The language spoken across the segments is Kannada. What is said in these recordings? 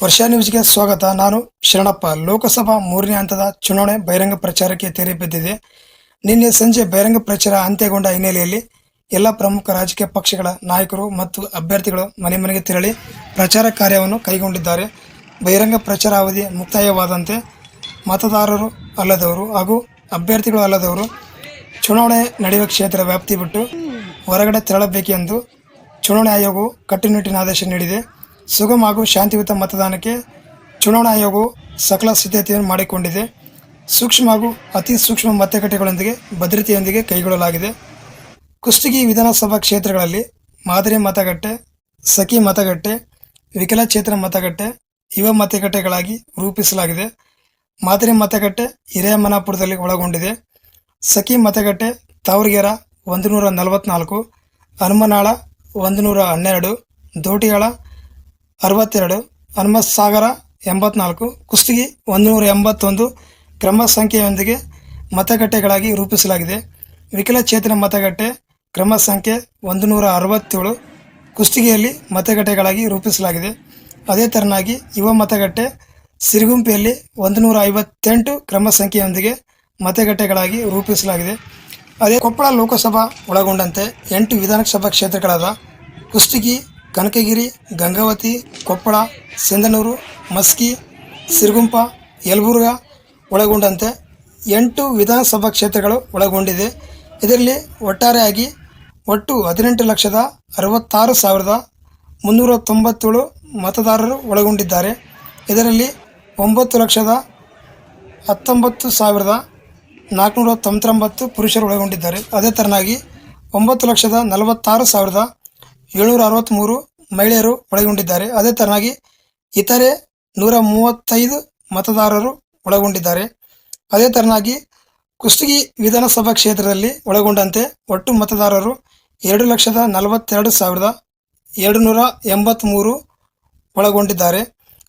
ವರ್ಷ ನ್ಯೂಸ್ಗೆ ಸ್ವಾಗತ. ನಾನು ಶರಣಪ್ಪ. ಲೋಕಸಭಾ ಮೂರನೇ ಹಂತದ ಚುನಾವಣೆ ಬಹಿರಂಗ ಪ್ರಚಾರಕ್ಕೆ ತೆರೆ ಬಿದ್ದಿದೆ. ನಿನ್ನೆ ಸಂಜೆ ಬಹಿರಂಗ ಪ್ರಚಾರ ಅಂತ್ಯಗೊಂಡ ಹಿನ್ನೆಲೆಯಲ್ಲಿ ಎಲ್ಲ ಪ್ರಮುಖ ರಾಜಕೀಯ ಪಕ್ಷಗಳ ನಾಯಕರು ಮತ್ತು ಅಭ್ಯರ್ಥಿಗಳು ಮನೆ ಮನೆಗೆ ತೆರಳಿ ಪ್ರಚಾರ ಕಾರ್ಯವನ್ನು ಕೈಗೊಂಡಿದ್ದಾರೆ. ಬಹಿರಂಗ ಪ್ರಚಾರ ಅವಧಿ ಮುಕ್ತಾಯವಾದಂತೆ ಮತದಾರರು ಅಲ್ಲದವರು ಹಾಗೂ ಅಭ್ಯರ್ಥಿಗಳು ಅಲ್ಲದವರು ಚುನಾವಣೆ ನಡೆಯುವ ಕ್ಷೇತ್ರ ವ್ಯಾಪ್ತಿ ಬಿಟ್ಟು ಹೊರಗಡೆ ತೆರಳಬೇಕೆಂದು ಚುನಾವಣಾ ಆಯೋಗವು ಕಟ್ಟುನಿಟ್ಟಿನ ಆದೇಶ ನೀಡಿದೆ. ಸುಗಮ ಹಾಗೂ ಶಾಂತಿಯುತ ಮತದಾನಕ್ಕೆ ಚುನಾವಣಾ ಆಯೋಗವು ಸಕಲ ಸಿದ್ಧತೆಯನ್ನು ಮಾಡಿಕೊಂಡಿದೆ. ಸೂಕ್ಷ್ಮ ಹಾಗೂ ಅತಿ ಸೂಕ್ಷ್ಮ ಮತಗಟ್ಟೆಗಳೊಂದಿಗೆ ಭದ್ರತೆಯೊಂದಿಗೆ ಕೈಗೊಳ್ಳಲಾಗಿದೆ. ಕುಷ್ಟಗಿ ವಿಧಾನಸಭಾ ಕ್ಷೇತ್ರಗಳಲ್ಲಿ ಮಾದರಿ ಮತಗಟ್ಟೆ, ಸಖಿ ಮತಗಟ್ಟೆ ವಿಕಲಚೇತನ ಮತಗಟ್ಟೆ ಯುವ ಮತಗಟ್ಟೆಗಳಾಗಿ ರೂಪಿಸಲಾಗಿದೆ. ಮಾದರಿ ಮತಗಟ್ಟೆ ಹಿರೇಮನಾಪುರದಲ್ಲಿ ಒಳಗೊಂಡಿದೆ. ಸಖಿ ಮತಗಟ್ಟೆ ತಾವರಗೆರ ಒಂದು ನೂರ ನಲವತ್ನಾಲ್ಕು, ಹನುಮನಾಳ ಒಂದು ನೂರ ಹನ್ನೆರಡು, ದೋಟಿಯಾಳ ಅರವತ್ತೆರಡು ಹನುಮತ್ ಸಾಗರ ಎಂಬತ್ನಾಲ್ಕು, ಕುಸ್ತಿಗಿ ಒಂದುನೂರ ಎಂಬತ್ತೊಂದು, ಕ್ರಮ ಸಂಖ್ಯೆಯೊಂದಿಗೆ ಮತಗಟ್ಟೆಗಳಾಗಿ ರೂಪಿಸಲಾಗಿದೆ. ವಿಕಲಚೇತನ ಮತಗಟ್ಟೆ ಕ್ರಮ ಸಂಖ್ಯೆ ಒಂದು ನೂರ ಅರವತ್ತೇಳು, ಕುಸ್ತಿಗೆಯಲ್ಲಿ ಮತಗಟ್ಟೆಗಳಾಗಿ ರೂಪಿಸಲಾಗಿದೆ. ಅದೇ ತೆರನಾಗಿ ಯುವ ಮತಗಟ್ಟೆ ಸಿರುಗುಂಪಿಯಲ್ಲಿ ಒಂದು ನೂರ ಐವತ್ತೆಂಟು ಕ್ರಮ ಸಂಖ್ಯೆಯೊಂದಿಗೆ ಮತಗಟ್ಟೆಗಳಾಗಿ ರೂಪಿಸಲಾಗಿದೆ. ಅದೇ ಕೊಪ್ಪಳ ಲೋಕಸಭಾ ಒಳಗೊಂಡಂತೆ ಎಂಟು ವಿಧಾನಸಭಾ ಕ್ಷೇತ್ರಗಳಾದ ಕುಷ್ಟಗಿ ಕನಕಗಿರಿ, ಗಂಗಾವತಿ, ಕೊಪ್ಪಳ, ಸಿಂಧನೂರು, ಮಸ್ಕಿ, ಸಿರುಗುಂಪ, ಯಲಬುರ್ಗ ಒಳಗೊಂಡಂತೆ ಎಂಟು ವಿಧಾನಸಭಾ ಕ್ಷೇತ್ರಗಳು ಒಳಗೊಂಡಿದೆ. ಇದರಲ್ಲಿ ಒಟ್ಟಾರೆಯಾಗಿ ಒಟ್ಟು ಹದಿನೆಂಟು ಲಕ್ಷದ ಅರವತ್ತಾರು ಸಾವಿರದ ಮುನ್ನೂರ ತೊಂಬತ್ತೇಳು ಮತದಾರರು ಒಳಗೊಂಡಿದ್ದಾರೆ. ಇದರಲ್ಲಿ ಒಂಬತ್ತು ಲಕ್ಷದ ಹತ್ತೊಂಬತ್ತು ಸಾವಿರದ ನಾಲ್ಕುನೂರ ತೊಂಬತ್ತೊಂಬತ್ತು ಪುರುಷರು ಒಳಗೊಂಡಿದ್ದಾರೆ. ಅದೇ ಥರನಾಗಿ ಒಂಬತ್ತು ಲಕ್ಷದ ನಲವತ್ತಾರು ಸಾವಿರದ ಏಳ್ನೂರ ಅರವತ್ತ್ಮೂರು ಮಹಿಳೆಯರು ಒಳಗೊಂಡಿದ್ದಾರೆ. ಅದೇ ತರನಾಗಿ ಇತರೆ ನೂರ ಮೂವತ್ತೈದು ಮತದಾರರು ಒಳಗೊಂಡಿದ್ದಾರೆ. ಅದೇ ತರನಾಗಿ ಕುಷ್ಟಗಿ ವಿಧಾನಸಭಾ ಕ್ಷೇತ್ರದಲ್ಲಿ ಒಳಗೊಂಡಂತೆ ಒಟ್ಟು ಮತದಾರರು ಎರಡು ಲಕ್ಷದ ನಲವತ್ತೆರಡು ಸಾವಿರದ ಎರಡು ನೂರ ಎಂಬತ್ತ್ಮೂರು ಒಳಗೊಂಡಿದ್ದಾರೆ.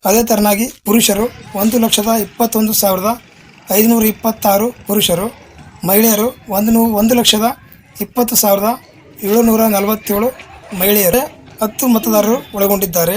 ಅದೇ ಥರನಾಗಿ ಪುರುಷರು ಒಂದು ಲಕ್ಷದ ಇಪ್ಪತ್ತೊಂದು ಸಾವಿರದ ಐದುನೂರ ಇಪ್ಪತ್ತಾರು ಪುರುಷರು, ಮಹಿಳೆಯರು ಒಂದು ನೂ, ಒಂದು ಲಕ್ಷದ ಇಪ್ಪತ್ತು ಸಾವಿರದ ಏಳುನೂರ ನಲವತ್ತೇಳು ಮಹಿಳೆಯರೇ ಹತ್ತು ಮತದಾರರು ಒಳಗೊಂಡಿದ್ದಾರೆ.